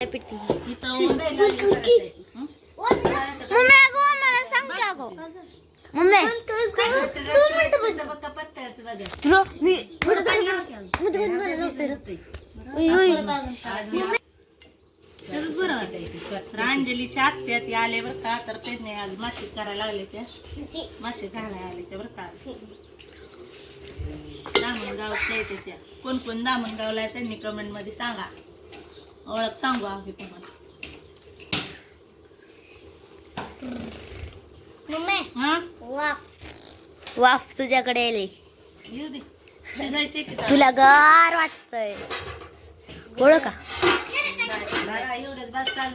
पिटती mummy अगो मला सांग की अगो. मम्मी दोन मिनिटं मी थोडं अंजलीच्या आत्या ती आले बरं का? तर त्यांनी आज मासे करायला लागले त्या मासे घालायला आले त्या बरं का? दामणगावच्या येते त्या. कोण कोण दामणगावला आहे त्यांनी कमेंटमध्ये सांगा. ओळख सांगू आम्ही तुम्हाला. मम्मी हा? वाफ. वाफ तुझ्याकडे आले. येऊ दे. शिजायचे की चालेल? तुला गार वाटतंय. ओळख. का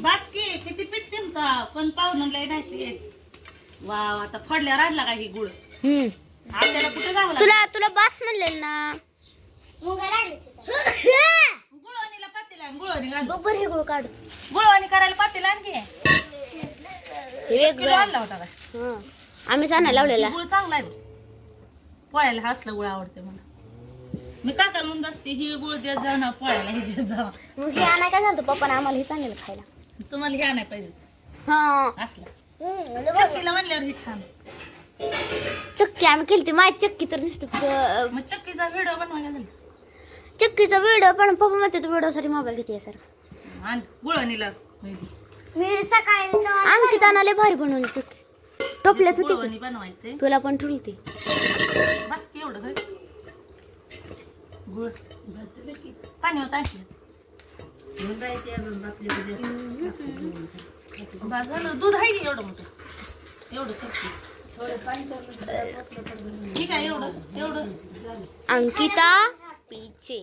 बास की किती पिटतील का? पण पाहुणं लय नाही यायचं वाव आता का ही गुळ? हम्म. आपल्याला कुठे जावं लागलं? तुला तुला बास म्हणलेल ना. गुळवणी घाल. बघ बरं हे गुळ काढ. गुळवणी करायला पातेला आणखी? हे किलो वेगळं आणला होता काय? हं. आम्ही साना लावलेला. गुळ चांगला आहे पोळ्याला हसला गुळ आवडते मला. मी काका म्हणून असते ही गुळ देत जाऊ ना पोळ्याला हे देत जाऊ मग हे आणाय काय झालं पप्पाने आम्हाला हे चांगलं खायला? तुम्हाला हे आणाय पाहिजे हा. असला. चक्कीला म्हणल्यावर हे छान चक्की आम्ही केली माझी चक्की तर नुसतं मग चक्कीचा व्हिडिओ बनवायला झाला चक्कीचा व्हिडिओ पण पप्पा म्हणते तू व्हिडिओ साठी मोबाईल घेते सर आण गुळवणीला मी सकाळी अंकित आणाले भारी बनवली चक्की टोपल्याच होती गुळवणी बनवायचे की. तुला पण ठुली ती बस की एवढं घरी. गुळ पाणी होत आहे बस झालं. दूध आहे की एवढं मोठं? एवढं चक्की ठीक आहे एवढं एवढं. अंकिता? पीचे.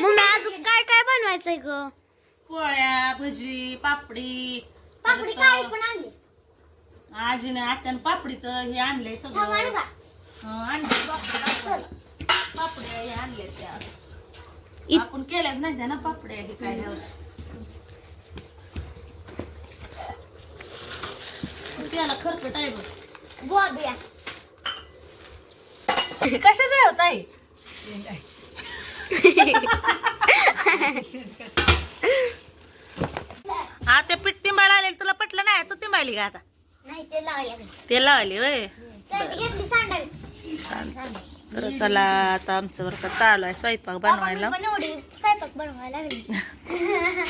मम्मी अजून काय काय बनवायचंय ग? पोळ्या भजी पापडी. परत आजीने आत्यानं पापडीचं हे आणलंय सगळं. हं, आणलंय पापडी पापड्या हे आणले त्या. आपण केल्याच नाही त्या ना पापड्या हे काय त्याला खरकट आहे बघ. कशाच होत हा ते पीठ तिंबायला आले तुला पटलं नाही? तू तिंबायली का आता? नाही ते लावली. वय तर चला आता आमचं बरं का चालू आहे स्वयंपाक बनवायला.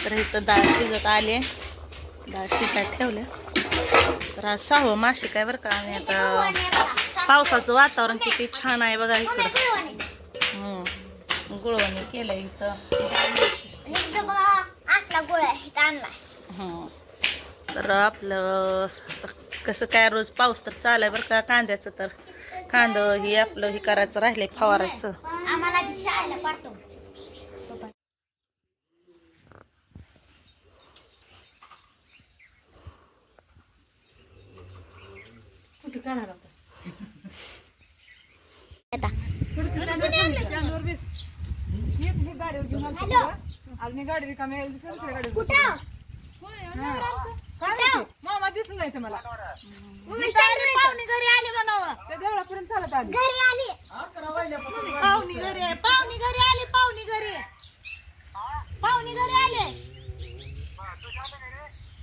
तर इथं डाळ शिजत आले. डाळ शिजायला ठेवल्या. तर आज सहावं मासे काय बरं का आणि आता पावसाचं वातावरण किती छान आहे बघा इकडं. गुळवणी केलंय इथं. तर आपलं कसं काय रोज पाऊस तर चालाय बरं का कांद्याचं तर. कांद हे आपलं हे करायचं राहिलंय फवारायचं. आम्हाला आधी आज मी गाडी रिकामी आहे, दुसऱ्या गाडी कुठं? काय माहिती? मामा दिसलं नाही ते मला. मम्मी वर येतो. पाहुणी घरी आली म्हणावं. त्या देवळापर्यंत चालत आली. घरी आली. पाहुणी घरी आहे. पाहुणी घरी आली पाहुणी घरी. पाहुणी घरी आले.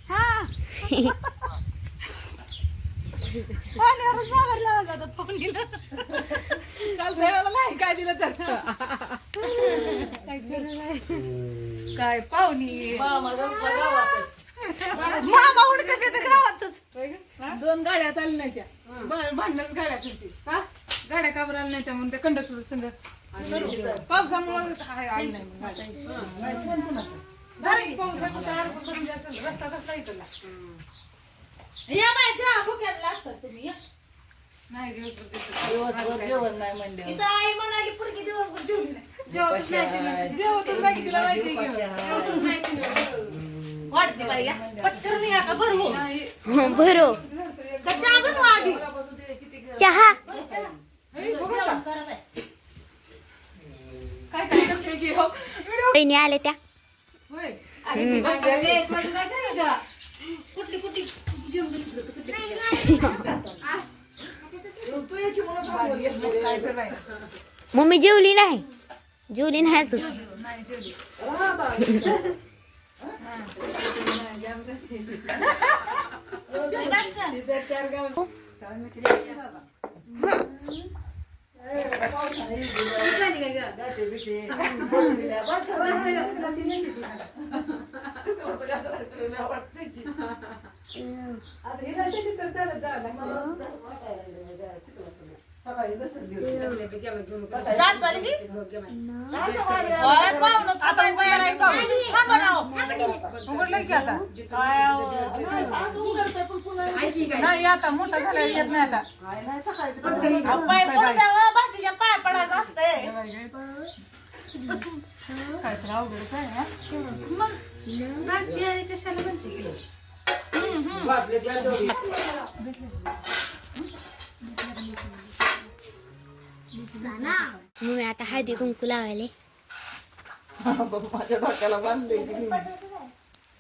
हा. पाहुण्यावरच माघारी लावा जातं पाहुणीला काल देवाला नाही काय दिलं तर. काय पाहुणी? मामा उडकत येते गावातच. दोन गाड्या चालल्या नाही त्या भांडणच गाड्या तुमची. का गाड्या का बरं आल्या नाही त्या म्हणून त्या कंडक्टर संग. पावसामुळे आई आई नाही मग गाड्या. डायरेक्ट पावसामुळे त्या अडकून पडून जायचं. रस्ता कसला इकडला या माझ्या भुक्याला. नाही दिवसभर दिवस दिवसभर जेवण नाही म्हणले इथं आई म्हणाली पुरगी दिवसभर जेवली नाही जेवतच नाही तिला. जेवतच नाही तिला माहिती आहे की. जेवतच नाही तिला. वाढते बाई या. पटकन या का? भरू नाही. भरो का चहा बनवा आधी? चहा. हे बघू बाई. काय काय करते की हो? व्हिडिओ बहिणी आले त्या. होय. अरे ती बस काय माझं काय करायचं? कुठली कुठली? जेवण दिसलं तर कुठली तू याची म्हणून थांबून घेतली. काय तर अजून नाही जेवली जात झाली पाहुणं आता तयार आहे का? थांबा ना हो. उघडलं की आता काय नाही आता मोठा झाला येत नाही आता अहो, पाय पडू द्या भाजीच्या पाय पडायचं असतंय काय तर अवघड काय हा? भाजी आहे कशाला म्हणते की? मम्मी आता हळदी कुंकू लावायले बघ माझ्या डोक्याला बांधले.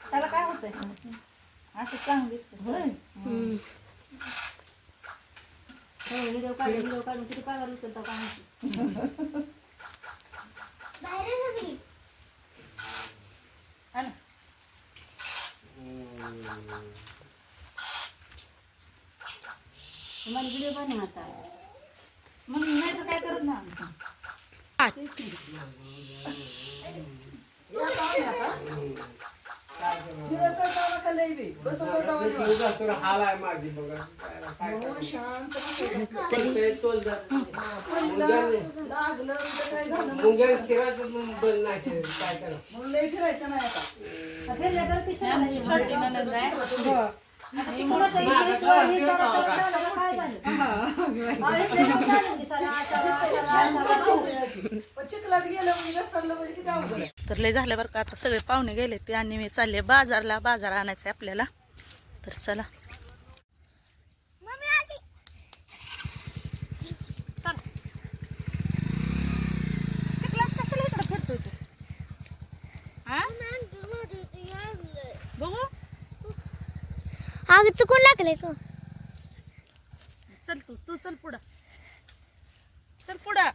त्याला काय होतंय असं चांगलं दिसतं होय. हम्म. हा ना? मग नाही तर काय करत ना? या पाहुणे आता. फिरायचं जावं का लई बी? बसायचं जावं नाही. शांत बसायचं. पडलं, लागलं तर काय झालं? म्हणून फिरायचं नाही आता. आमची छोटी नणंद आहे. पण चिखलात गेलं म्हणजे घसरलं म्हणजे किती अवघड तर लय झालं बरं का. आता सगळे पाहुणे गेले ते आणि मी चालले बाजारला. बाजार आणायचं आहे आपल्याला. तर चला. चिखलात कशाला इकडं फिरतोय तू हा? बघू अग चुकून लागले का चल तू तू चल पुढं. चल पुढं.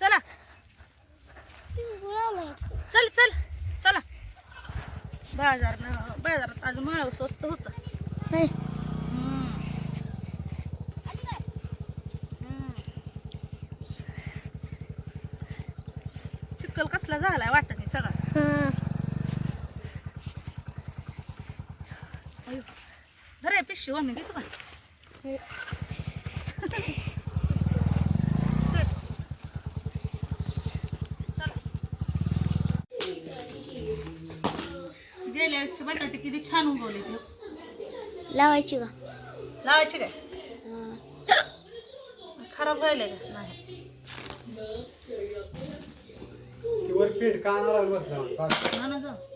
चला. चल चल. चला. बाजार बाजारात आज माळव स्वस्त होतं. हम्म. चिखल कसला झालाय वाटत नाही सगळा. हा. अरे पिशवी मी घेतो का गेल्या वेळेसचे बटाटे किती छान उगवले ते. लावायची का? लावायचे काय. खराब व्हायला का? नाही. हा ना जाऊ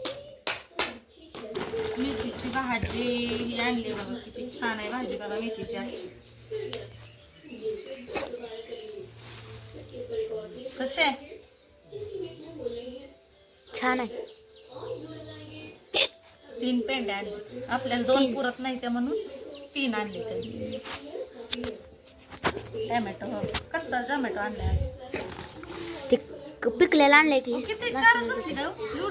मेथीची भाजी ही आणली बघा किती छान आहे भाजी बघा मेथीची आजची कसे छान आहे. तीन आणले. आपल्याला दोन पुरत नाही त्या म्हणून तीन आणले टॅमॅटो कच्चा टॅमॅटो आणला आज. ते क- आणलंय की. किती? चारच बसली का हो?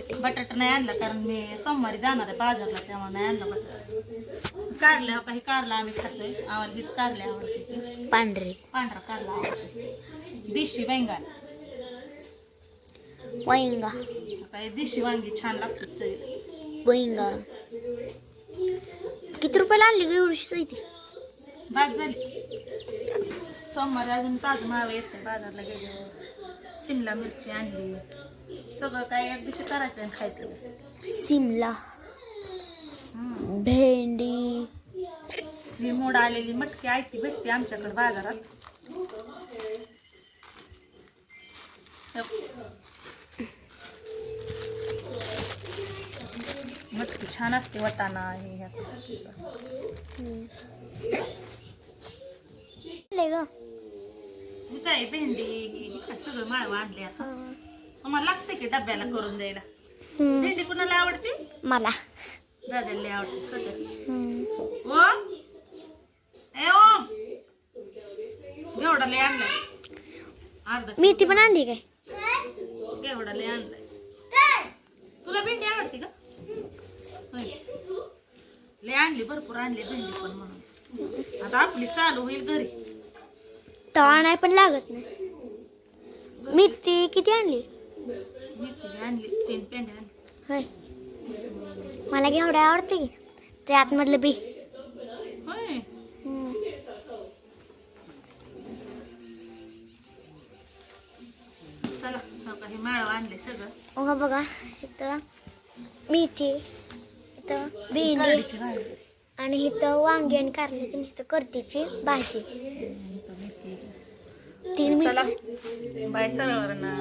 टमाटे बटाटा नाही आणला कारण मी सोमवारी जाणार आहे बाजारला तेव्हा नाही आणला बटाटा. कारल्या हो काही कारला आम्ही खातोय. आम्हाला हीच कारल्या आवडते. पांढरे. पांढरा कारला आवडते. देशी बेंगाल वैंगा. काही देशी वांगी छान लागतात चवीला. वैंगा. किती रुपयाला आणली ग एवढीशी ती? भात झाली. सोमवारी अजून ताज माळव येत बाजारला गेलो शिमला मिरची आणली. सगळं काय एक दिवशी करायचं आणि खायचं. सिमला. भेंडी. ही मोड आलेली मटकी आयती भेटते आमच्याकडे बाजारात. मटकी छान असते वटाणा हे काय भेंडी सगळं माळवं आणले आता. की डब्याला करून द्यायला. भेंडी कुणाला आवडते? मला. दादाला आवडते हम्म. ओम. ए ओम. आणलाय. अर्धा मेथी पण आणली काय? केवढा लय आणलाय. तुला भेंडी आवडते का. लय आणली भरपूर आणली भेंडी पण म्हणून. आता आपली चालू होईल घरी. तवा नाही पण लागत नाही. मेथी किती आणली? होय. मला घेवडा आवडते की ते आतमधलं बी. चला हो हे बघा बघा इथं मेथी इथं भेंडी आणि इथं वांगी आणि कारल्याची इथं करटीची भाजी. तीन बाय सर्वांना